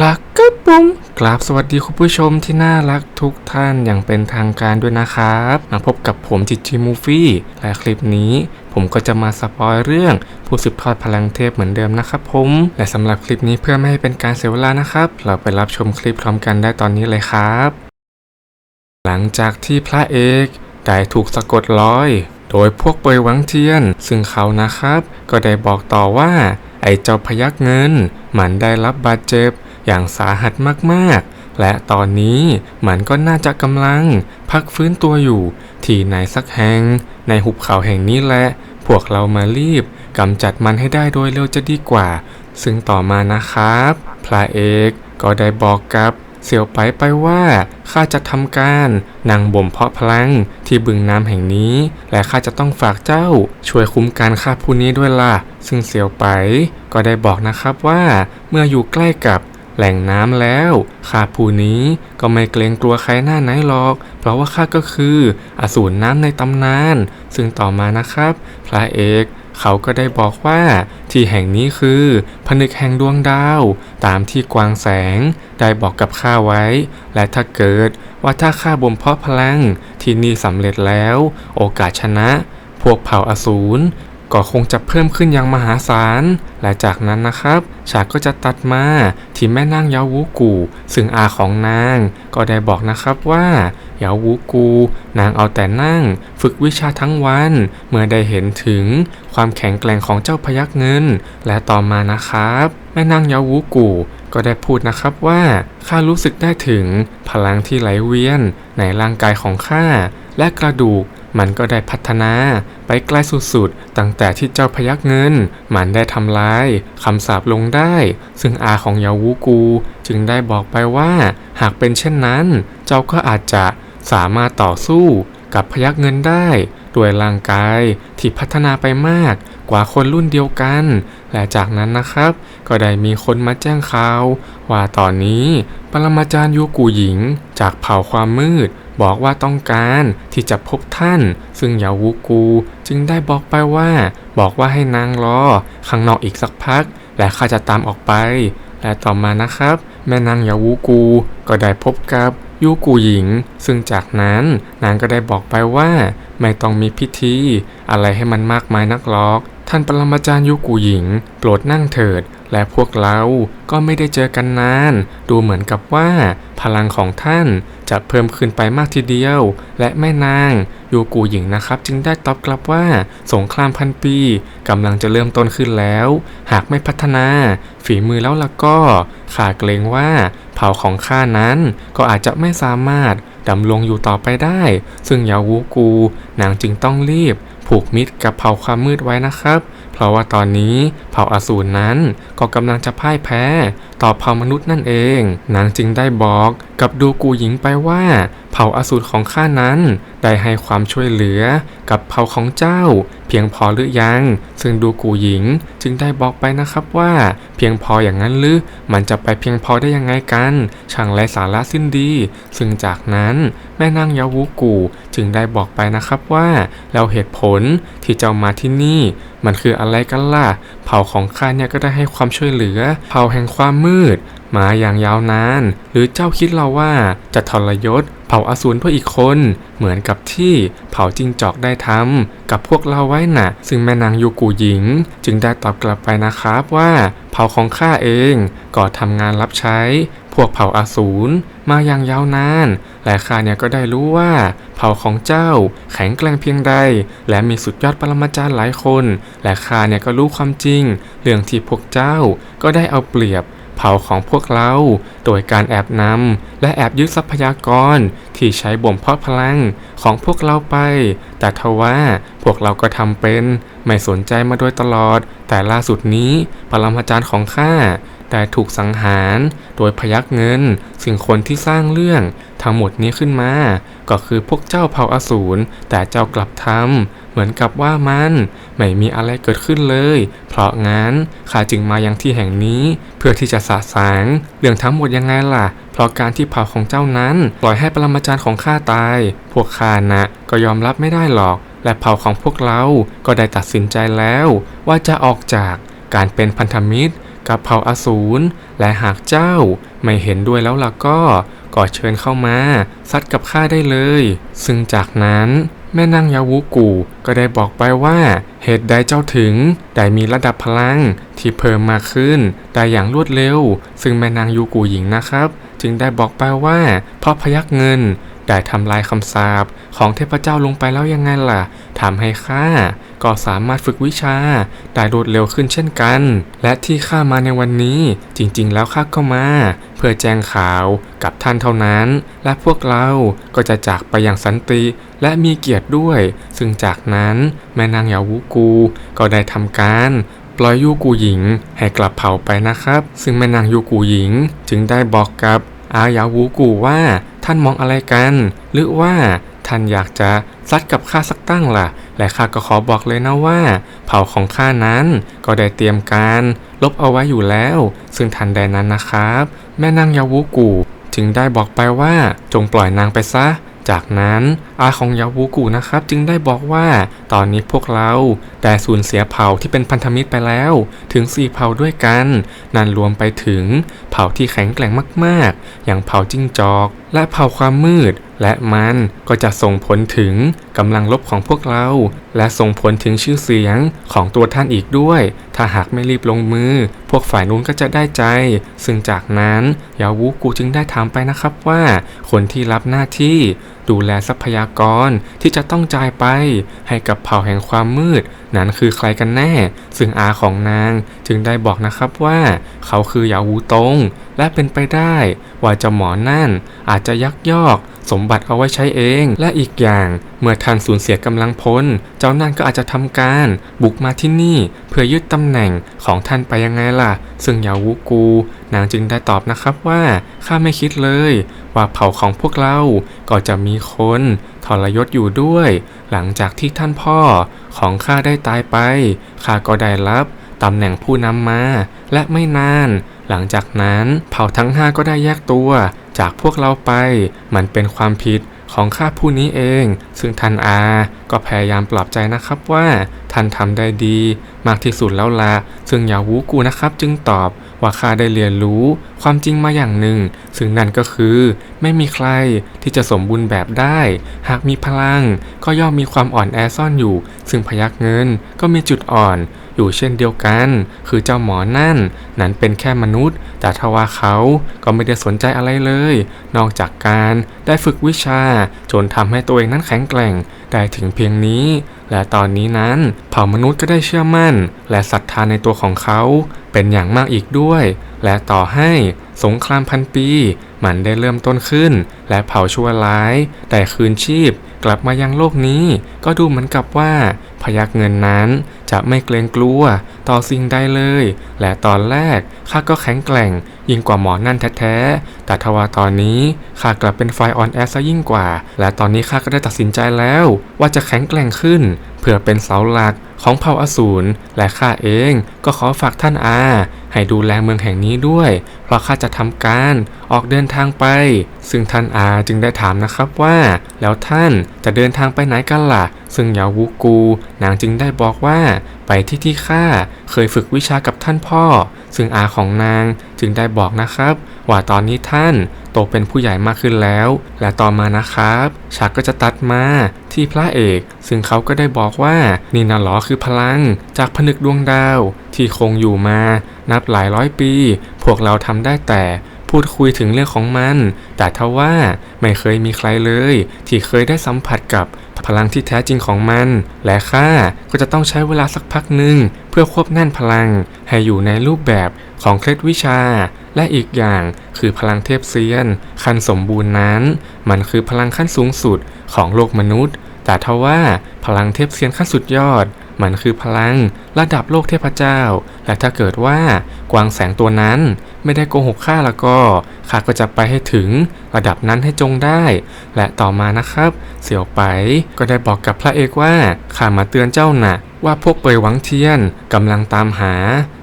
ละก็ปุ้มกราบสวัสดีคุณผู้ชมที่น่ารักทุกท่านอย่างเป็นทางการด้วยนะครับมาพบกับผมจิจิมูฟี่และคลิปนี้ผมก็จะมาสปอยเรื่องผู้สืบทอดพลังเทพเหมือนเดิมนะครับผม และสำหรับคลิปนี้เพื่อไม่ให้เป็นการเสียเวลานะครับ เราไปรับชมคลิปพร้อมกันได้ตอนนี้เลยครับ หลังจากที่พระเอกได้ถูกสะกดรอย โดยพวกเปยหวังเทียน ซึ่งเขานะครับ ก็ได้บอกต่อว่าไอ้เจ้าพยักเงิน มันได้รับบาดเจ็บ อย่างสาหัสมากๆ และตอนนี้มันก็น่าจะกำลังพักฟื้นตัวอยู่ ที่ไหนสักแห่งในหุบเขาแห่งนี้แหละ พวกเรามารีบกำจัดมันให้ได้โดยเร็วจะดีกว่า ซึ่งต่อมานะครับ พระเอกก็ได้บอกกับเสี่ยวไปไปว่าข้าจะทำการนางบ่มเพาะพลังที่บึงน้ำแห่งนี้ และข้าจะต้องฝากเจ้าช่วยคุ้มกันข้าผู้นี้ด้วยล่ะ ซึ่งเสี่ยวไปก็ได้บอกนะครับว่าเมื่ออยู่ใกล้กับ แหล่งน้ำแล้วข้าผู้นี้ก็ไม่เกรงกลัวใครหน้าไหนหรอก เพราะว่าข้าก็คืออสูรน้ำในตำนาน ซึ่งต่อมานะครับ พระเอกเขาก็ได้บอกว่าที่แห่งนี้คือผนึกแห่งดวงดาว ตามที่กวางแสงได้บอกกับข้าไว้ และถ้าเกิดว่าถ้าข้าบ่มเพาะพลังที่นี่สำเร็จแล้ว โอกาสชนะ พวกเผ่าอสูร ก็คงจะเพิ่มขึ้นอย่างมหาศาล และจากนั้นนะครับ ฉากก็จะตัดมาที่แม่นางยาวูกู ซึ่งอาของนาง ก็ได้บอกนะครับว่ายาวูกู นางเอาแต่นั่ง ฝึกวิชาทั้งวัน เมื่อได้เห็นถึงความแข็งแกร่งของเจ้าพยักเงิน และต่อมานะครับ แม่นางยาวูกูก็ได้พูดนะครับว่าข้ารู้สึกได้ถึงพลังที่ไหลเวียนในร่างกายของข้าและกระดูก มันก็ได้พัฒนาไปไกลสุดๆ ตั้งแต่ที่เจ้าพยักเงิน มันได้ทำลายคำสาปลงได้ ซึ่งอาของยาวูกูจึงได้บอกไปว่า หากเป็นเช่นนั้น เจ้าก็อาจจะสามารถต่อสู้กับพยักเงินได้ ด้วยร่างกายที่พัฒนาไปมาก กว่าคนรุ่นเดียวกัน และจากนั้นนะครับ ก็ได้มีคนมาแจ้งข่าวว่าตอนนี้ปรมาจารย์ยูกูหญิง จากเผ่าความมืด บอกว่าต้องการที่จะพบท่าน ซึ่งยาวูกูจึงได้บอกไปว่า บอกว่าให้นางรอข้างนอกอีกสักพัก และข้าจะตามออกไป และต่อมานะครับ แม่นางยาวูกูก็ได้พบกับยูกูหญิง ซึ่งจากนั้นนางก็ได้บอกไปว่า ไม่ต้องมีพิธี อะไรให้มันมากมายนักหรอก ท่านปรมาจารย์ยูกูหญิง โปรดนั่งเถิด และพวกเราก็ไม่ได้เจอกันนาน ดูเหมือนกับว่า พลังของท่านจะเพิ่มขึ้นไปมากทีเดียว และแม่นางยูกูหญิงนะครับ จึงได้ตอบกลับว่าสงครามพันปีกำลังจะเริ่มต้นขึ้นแล้ว หากไม่พัฒนา ฝีมือแล้วล่ะก็ข้าเกรงว่า เผ่าของข้านั้นก็อาจจะไม่สามารถดำรงอยู่ต่อไปได้ ซึ่งยาวูกูนางจึงต้องรีบ ผูกมิตรกับเผ่าความมืดไว้นะครับ เพราะว่าตอนนี้เผ่าอสูรนั้นก็กำลังจะพ่ายแพ้ ต่อเผ่ามนุษย์นั่นเอง นางจึงได้บอกกับดูกูหญิงไปว่า เผ่าอสูรของข้านั้น ได้ให้ความช่วยเหลือกับเผ่าของเจ้า พียงพอหรือยัง ซึ่งดูกูหญิงจึงได้บอกไปนะครับว่า เพียงพออย่างนั้นหรือมันจะไปเพียงพอได้ยังไงกัน ช่างไร้สาระสิ้นดี ซึ่งจากนั้นแม่นางยาวูกูจึงได้บอกไปนะครับว่า แล้วเหตุผลที่เจ้ามาที่นี่ มันคืออะไรกันล่ะ เผ่าของข้าเนี่ยก็ได้ให้ความช่วยเหลือ เผ่าแห่งความมืด มาอย่างยาวนาน หรือเจ้าคิดเราว่าจะทรยศ เผ่าอสูรเพื่ออีกคน เหมือนกับที่เผ่าจิงจอกได้ทำกับพวกเราไว้น่ะ ซึ่งแม่นางยูกูหญิง จึงได้ตอบกลับไปนะครับว่า เผ่าของข้าเองก็ทำงานรับใช้ พวกเผ่าอาสูรมาอย่างยาวนาน และข้าเนี่ยก็ได้รู้ว่า เผ่าของเจ้าแข็งแกร่งเพียงใด และมีสุดยอดปรมาจารย์หลายคน และข้าเนี่ยก็รู้ความจริง เรื่องที่พวกเจ้าก็ได้เอาเปรียบ เผ่าของพวกเรา โดยการแอบนำและแอบยึดทรัพยากรที่ใช้บ่มเพาะพลังของพวกเราไป แต่ทว่าพวกเราก็ทำเป็น ไม่สนใจมาโดยตลอด แต่ล่าสุดนี้ปรมาจารย์ของข้าได้ถูกสังหารโดยพยักเงิน สิ่งคนที่สร้างเรื่องทั้งหมดนี้ขึ้นมา ก็คือพวกเจ้าเผ่าอสูรแต่เจ้ากลับทำ เหมือนกับว่ามันไม่มีอะไรเกิดขึ้นเลย เพราะงั้นข้าจึงมายังที่แห่งนี้ เพื่อที่จะสาสางเรื่องทั้งหมดยังไงล่ะ เพราะการที่เผ่าของเจ้านั้นปล่อยให้ปรมาจารย์ของข้าตาย พวกข้านะก็ยอมรับไม่ได้หรอก และเผ่าของพวกเราก็ได้ตัดสินใจแล้ว ว่าจะออกจากการเป็นพันธมิตร กับเผ่าอสูรและหากเจ้าไม่เห็นด้วยแล้วล่ะก็ก็เชิญเข้ามาซัดกับข้าได้เลย ซึ่งจากนั้น แม่นางยาวุกูก็ได้บอกไปว่า เหตุใดเจ้าถึงได้มีระดับพลังที่เพิ่มมากขึ้นได้อย่างรวดเร็ว ซึ่งแม่นางยูกูหญิงนะครับ จึงได้บอกไปว่าเพราะพยักเงินได้ทำลายคำสาปของเทพเจ้าลงไปแล้วยังไงล่ะทำให้ข้า ก็สามารถฝึกวิชาได้รวดเร็วขึ้นเช่นกัน และที่ข้ามาในวันนี้จริงๆ แล้วข้าก็มา เพื่อแจ้งข่าวกับท่านเท่านั้น และพวกเราก็จะจากไปอย่างสันติและมีเกียรติด้วย ซึ่งจากนั้นแม่นางยาวูกูก็ได้ทำการปล่อยยูกูหญิงให้กลับเผาไปนะครับ ซึ่งแม่นางยูกูหญิงจึงได้บอกกับอายาวูกูว่าท่านมองอะไรกัน หรือว่า ท่านอยากจะซัดกับข้าสักตั้งล่ะ และข้าก็ขอบอกเลยนะว่า เผ่าของข้านั้นก็ได้เตรียมการ ลบเอาไว้อยู่แล้ว ซึ่งทันใดนั้นนะครับ แม่นางยาวูกูจึงได้บอกไปว่าจงปล่อยนางไปซะ จากนั้นอาของยาวูกูนะครับ จึงได้บอกว่า ตอนนี้พวกเราได้สูญเสียเผ่าที่เป็นพันธมิตรไปแล้ว ถึง 4 เผ่าด้วยกัน นั่นรวมไปถึงเผ่าที่แข็งแกร่งมาก ๆ อย่างเผ่าจิ้งจอก และเผ่าความมืด และมันก็จะส่งผลถึงกำลังลบของพวกเรา และส่งผลถึงชื่อเสียงของตัวท่านอีกด้วย ถ้าหากไม่รีบลงมือ พวกฝ่ายนู้นก็จะได้ใจ ซึ่งจากนั้นยาวูกูจึงได้ถามไปนะครับว่า คนที่รับหน้าที่ดูแลทรัพยากรที่จะต้องจ่ายไป ให้กับเผ่าแห่งความมืด นั้นคือใครกันแน่ ซึ่งอาของนางจึงได้บอกนะครับว่า เขาคือยาวูตง และเป็นไปได้ ว่าเจ้าหมอนั่นอาจจะยักยอก สมบัติเอาไว้ใช้เอง และอีกอย่าง เมื่อท่านสูญเสียกำลังพล เจ้านั่นก็อาจจะทำการ บุกมาที่นี่ เพื่อยึดตำแหน่งของท่านไปยังไงล่ะ ซึ่งยาวูกู นางจึงได้ตอบนะครับว่าข้าไม่คิดเลย ว่าเผ่าของพวกเรา ก็จะมีคนทรยศอยู่ด้วย หลังจากที่ท่านพ่อของข้าได้ตายไปข้าก็ได้รับตำแหน่งผู้นำมา และไม่นาน หลังจากนั้นเผ่าทั้งห้าก็ได้แยกตัวจากพวกเราไป มันเป็นความผิด ของข้าผู้นี้เอง ซึ่งท่านอา ก็พยายามปลอบใจนะครับว่า ท่านทำได้ดี มากที่สุดแล้วละ ซึ่งยาวูกูนะครับจึงตอบว่าข้าได้เรียนรู้ความจริงมาอย่างหนึ่ง ซึ่งนั่นก็คือ ไม่มีใครที่จะสมบูรณ์แบบได้ หากมีพลังก็ย่อมมีความอ่อนแอซ่อนอยู่ ซึ่งพยักเงินก็มีจุดอ่อน อยู่เช่นเดียวกัน คือเจ้าหมอนั่น นั้นเป็นแค่มนุษย์ แต่ทว่าเขาก็ไม่ได้สนใจอะไรเลย นอกจากการได้ฝึกวิชา จนทำให้ตัวเองนั้นแข็งแกร่ง ได้ถึงเพียงนี้ และตอนนี้นั้นเผ่ามนุษย์ก็ได้เชื่อมั่น และศรัทธาในตัวของเขา เป็นอย่างมากอีกด้วย และต่อให้สงครามพันปี มันได้เริ่มต้นขึ้น และเผาชั่วร้าย แต่คืนชีพกลับมายังโลกนี้ ก็ดูเหมือนกับว่า พยักเงินนั้นจะไม่เกรงกลัวต่อสิ่งใดเลย และตอนแรกข้าก็แข็งแกร่ง ยิ่งกว่าหมอนั่นแท้ๆ แต่ทว่าตอนนี้ข้ากลับเป็นไฟออนแอสซะยิ่งกว่า และตอนนี้ข้าก็ได้ตัดสินใจแล้ว ว่าจะแข็งแกร่งขึ้น เพื่อเป็นเสาหลักของเผ่าอสูรและข้าเองก็ขอฝากท่านอา ให้ดูแลเมืองแห่งนี้ด้วย เพราะข้าจะทำการออกเดินทางไป ซึ่งท่านอาจึงได้ถามนะครับว่า แล้วท่านจะเดินทางไปไหนกันล่ะ ซึ่งยาวูกูนางจึงได้บอกว่า ไปที่ที่ข้าเคยฝึกวิชากับท่านพ่อ ซึ่งอาของนางจึงได้บอกนะครับ ว่าตอนนี้ท่านโตเป็นผู้ใหญ่มากขึ้นแล้ว และต่อมานะครับฉากก็จะตัดมาที่พระเอก ซึ่งเขาก็ได้บอกว่านี่น่ะหรอคือพลังจากผนึกดวงดาว ที่คงอยู่มานับหลายร้อยปี พวกเราทำได้แต่พูดคุยถึงเรื่องของมัน แต่ทว่าไม่เคยมีใครเลย ที่เคยได้สัมผัสกับ พลังที่แท้จริงของมัน และข้าก็จะต้องใช้เวลาสักพักหนึ่งเพื่อควบแน่นพลังให้อยู่ในรูปแบบของเคล็ดวิชา และอีกอย่างคือพลังเทพเซียน ขั้นสมบูรณ์นั้น มันคือพลังขั้นสูงสุดของโลกมนุษย์ แต่ทว่าพลังเทพเซียนขั้นสุดยอด มันคือพลังระดับโลกเทพเจ้า และถ้าเกิดว่ากวางแสงตัวนั้น ไม่ได้โกหกข้าแล้วก็ข้าก็จะไปให้ถึงระดับนั้นให้จงได้ และต่อมานะครับ เสี่ยวไปก็ได้บอกกับพระเอกว่าข้ามาเตือนเจ้าน่ะ ว่าพวกเปยหวังเทียนกำลังตามหา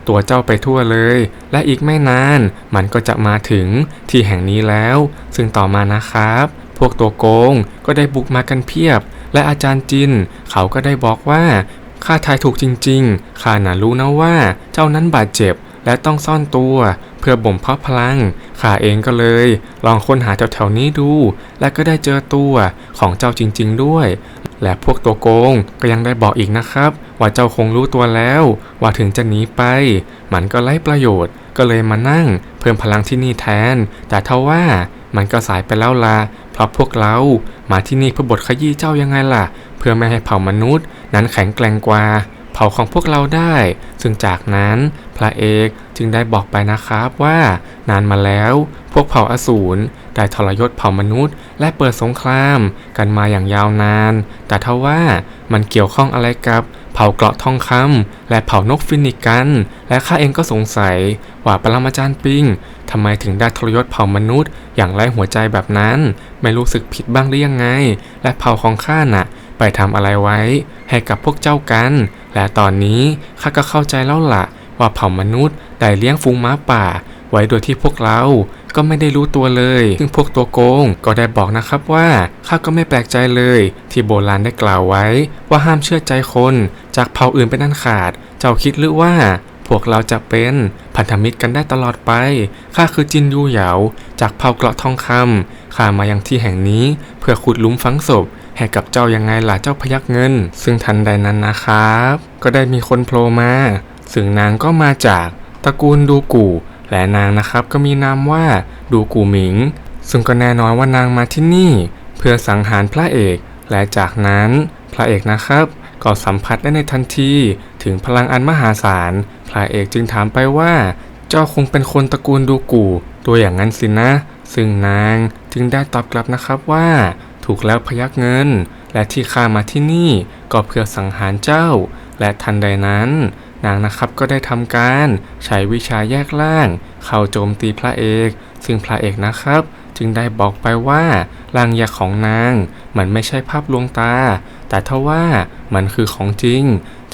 ตัวเจ้าไปทั่วเลย และอีกไม่นาน มันก็จะมาถึงที่แห่งนี้แล้ว ซึ่งต่อมานะครับ พวกตัวโกงก็ได้บุกมากันเพียบ และอาจารย์จิน เขาก็ได้บอกว่าข้าทายถูกจริงๆ ข้าน่ะรู้นะว่าเจ้านั้นบาดเจ็บ และต้องซ่อนตัว เพื่อบ่มเพาะพลังข้าเองก็เลย ลองค้นหาแถวๆนี้ดู และก็ได้เจอตัวของเจ้าจริง ๆ ด้วย และพวกตัวโกงก็ยังได้บอกอีกนะครับ ว่าเจ้าคงรู้ตัวแล้ว ว่าถึงจะหนีไป มันก็ไร้ประโยชน์ ก็เลยมานั่ง เพิ่มพลังที่นี่แทน แต่เท่าว่ามันก็สายไปแล้วล่ะเพราะพวกเรา มาที่นี่เพื่อบทขยี้เจ้ายังไงล่ะ เพื่อไม่ให้เผ่ามนุษย์ นั้นแข็งแกร่งกว่า ผ่าของพวกเราได้ ซึ่งจากนั้นพระเอกจึงได้บอกไปนะครับว่านานมาแล้ว พวกเผ่าอสูรได้ทรยศเผ่ามนุษย์ และเปิดสงครามกันมาอย่างยาวนาน แต่ทว่ามันเกี่ยวข้องอะไรกับเผ่าเกราะทองคำและเผ่านกฟินิกัน และข้าเองก็สงสัยว่าปรมาจารย์ปิงทำไมถึงได้ทรยศเผ่ามนุษย์ อย่างไร้หัวใจแบบนั้น ไม่รู้สึกผิดบ้างหรือยังไง และเผ่าของข้าน่ะ ไปทำอะไรไว้ ให้กับพวกเจ้ากัน และตอนนี้ข้าก็เข้าใจแล้วล่ะ ว่าเผ่ามนุษย์ได้เลี้ยงฟูงม้าป่า ไว้โดยที่พวกเราก็ไม่ได้รู้ตัวเลย ซึ่งพวกตัวโกงก็ได้บอกนะครับว่าข้าก็ไม่แปลกใจเลย ที่โบราณได้กล่าวไว้ ว่าห้ามเชื่อใจคน จากเผ่าอื่นเป็นอันขาด เจ้าคิดหรือว่าพวกเราจะเป็นพันธมิตรกันได้ตลอดไป ข้าคือจินยูเหยา จากเผ่าเกราะทองคำข้ามายังที่แห่งนี้ เพื่อขุดลุมฝังศพ ให้กับเจ้ายังไงล่ะเจ้าพยักเงิน ซึ่งทันใดนั้นนะครับ ก็ได้มีคนโผล่มา ซึ่งนางก็มาจากตระกูลดูกูและนางนะครับก็มีนามว่าดูกูหมิง ซึ่งก็แน่นอนว่านางมาที่นี่ เพื่อสังหารพระเอก และจากนั้นพระเอกนะครับ ก็สัมผัสได้ในทันทีถึงพลังอันมหาศาล พระเอกจึงถามไปว่า เจ้าคงเป็นคนตระกูลดูกูตัวอย่างนั้นสินะ ซึ่งนางจึงได้ตอบกลับนะครับว่า ถูกแล้วพยักเงิน และที่ข้ามาที่นี่ก็เพื่อสังหารเจ้า และทันใดนั้น นางนะครับก็ได้ทำการใช้วิชาแยกล่าง เข้าโจมตีพระเอก ซึ่งพระเอกนะครับ จึงได้บอกไปว่าร่างยักษ์ของนาง มันไม่ใช่ภาพลวงตา แต่ทว่ามันคือของจริง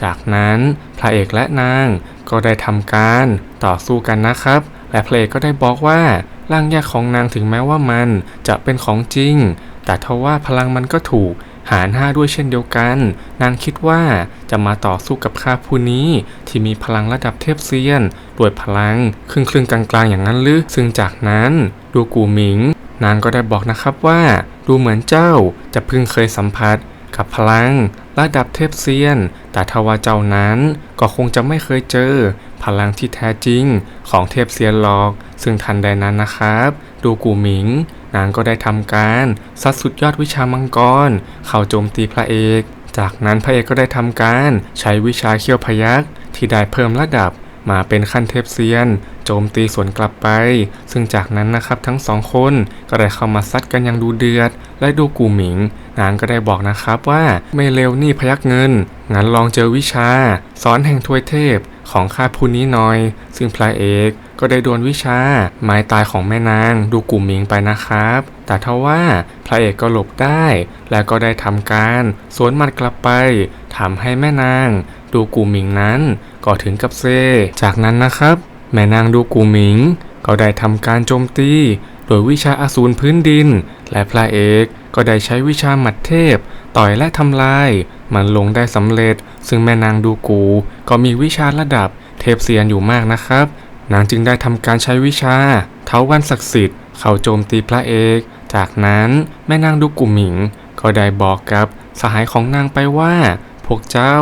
จากนั้นพระเอกและนางก็ได้ทำการต่อสู้กันนะครับ และพระเอกก็ได้บอกว่าร่างยักษ์ของนางถึงแม้ว่ามันจะเป็นของจริง แต่ทว่าพลังมันก็ถูกหารห้าด้วยเช่นเดียวกัน นางคิดว่าจะมาต่อสู้กับข้าผู้นี้ที่มีพลังระดับเทพเซียน ด้วยพลังครึ่งครึ่งๆกลางๆอย่างนั้นหรือ ซึ่งจากนั้นดูกูหมิง นางก็ได้บอกนะครับว่า ดูเหมือนเจ้าจะเพิ่งเคยสัมผัส กับพลังระดับเทพเซียน แต่ทว่าเจ้านั้นก็คงจะไม่เคยเจอ พลังที่แท้จริงของเทพเซียนหรอก ซึ่งทันใดนั้นนะครับ ดูกูหมิง นางก็ได้ทำการซัดสุดยอดวิชามังกร เข้าโจมตีพระเอก จากนั้นพระเอกก็ได้ทำการใช้วิชาเขี้ยวพยักที่ได้เพิ่มระดับมาเป็นขั้นเทพเซียน โจมตีสวนกลับไป ซึ่งจากนั้นนะครับทั้งสองคนก็ได้เข้ามาซัดกันอย่างดูเดือด และดูกูหมิง นางก็ได้บอกนะครับว่าไม่เร็วนี่พยักเงิน งั้นลองเจอวิชา สอนแห่งทวยเทพ ของข้าผู้นี้หน่อย ซึ่งพระเอกก็ได้โดนวิชาไม้ตายของแม่นางดูกูหมิงไปนะครับ แต่ทว่าพระเอกก็หลบได้ และก็ได้ทำการสวนมัดกลับไปทำให้แม่นาง ดูกูหมิงนั้นก็ถึงกับเซ จากนั้นนะครับ แม่นางดูกูหมิง ก็ได้ทำการโจมตี โดยวิชาอสูรพื้นดิน และพระเอกก็ได้ใช้วิชาหมัดเทพ ต่อยและทำลาย มันลงได้สำเร็จ ซึ่งแม่นางดูกู ก็มีวิชาระดับเทพเซียนอยู่มากนะครับ นางจึงได้ทำการใช้วิชา เท้าวันศักดิ์สิทธิ์เข้าโจมตีพระเอก จากนั้นแม่นางดูกูหมิง ก็ได้บอกกับสหายของนางไปว่า พวกเจ้า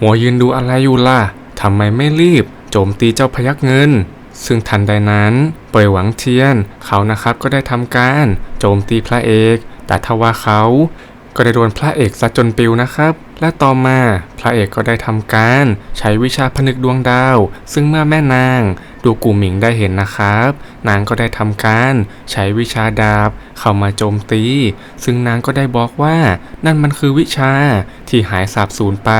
หัวยืนดูอะไรอยู่ล่ะทำไมไม่รีบ โจมตีเจ้าพยักเงิน ซึ่งทันใดนั้นเปยหวังเทียนเขานะครับก็ได้ทำการโจมตีพระเอก แต่ทว่าเขา ก็ได้โดนพระเอกซะจนปิวนะครับ และต่อมาพระเอกก็ได้ทำการใช้วิชาผนึกดวงดาว ซึ่งเมื่อแม่นางดูกูหมิงได้เห็นนะครับ นางก็ได้ทำการใช้วิชาดาบเข้ามาโจมตี ซึ่งนางก็ได้บอกว่า นั่นมันคือวิชาที่หายสาบสูญไป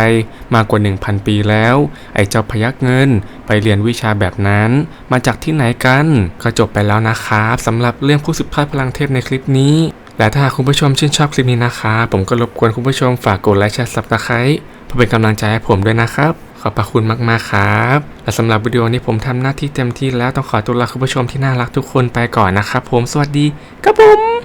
มากกว่า 1,000 ปีแล้ว ไอ้เจ้าพยักเงินไปเรียนวิชาแบบนั้น มาจากที่ไหนกัน ก็จบไปแล้วนะครับสำหรับเรื่องผู้สืบทอดพลังเทพในคลิปนี้ และถ้าคุณผู้ชมชื่นชอบคลิปนี้นะครับผมก็รบกวนคุณผู้ชมฝากกดไลค์แชร์ซับสไครต์เพื่อเป็นกำลังใจให้ผมด้วยนะครับ ขอบพระคุณมาก ๆ ครับ และสำหรับวิดีโอนี้ผมทำหน้าที่เต็มที่แล้วต้องขอตัวลาคุณผู้ชมที่น่ารักทุกคนไปก่อนนะครับผมสวัสดีครับผม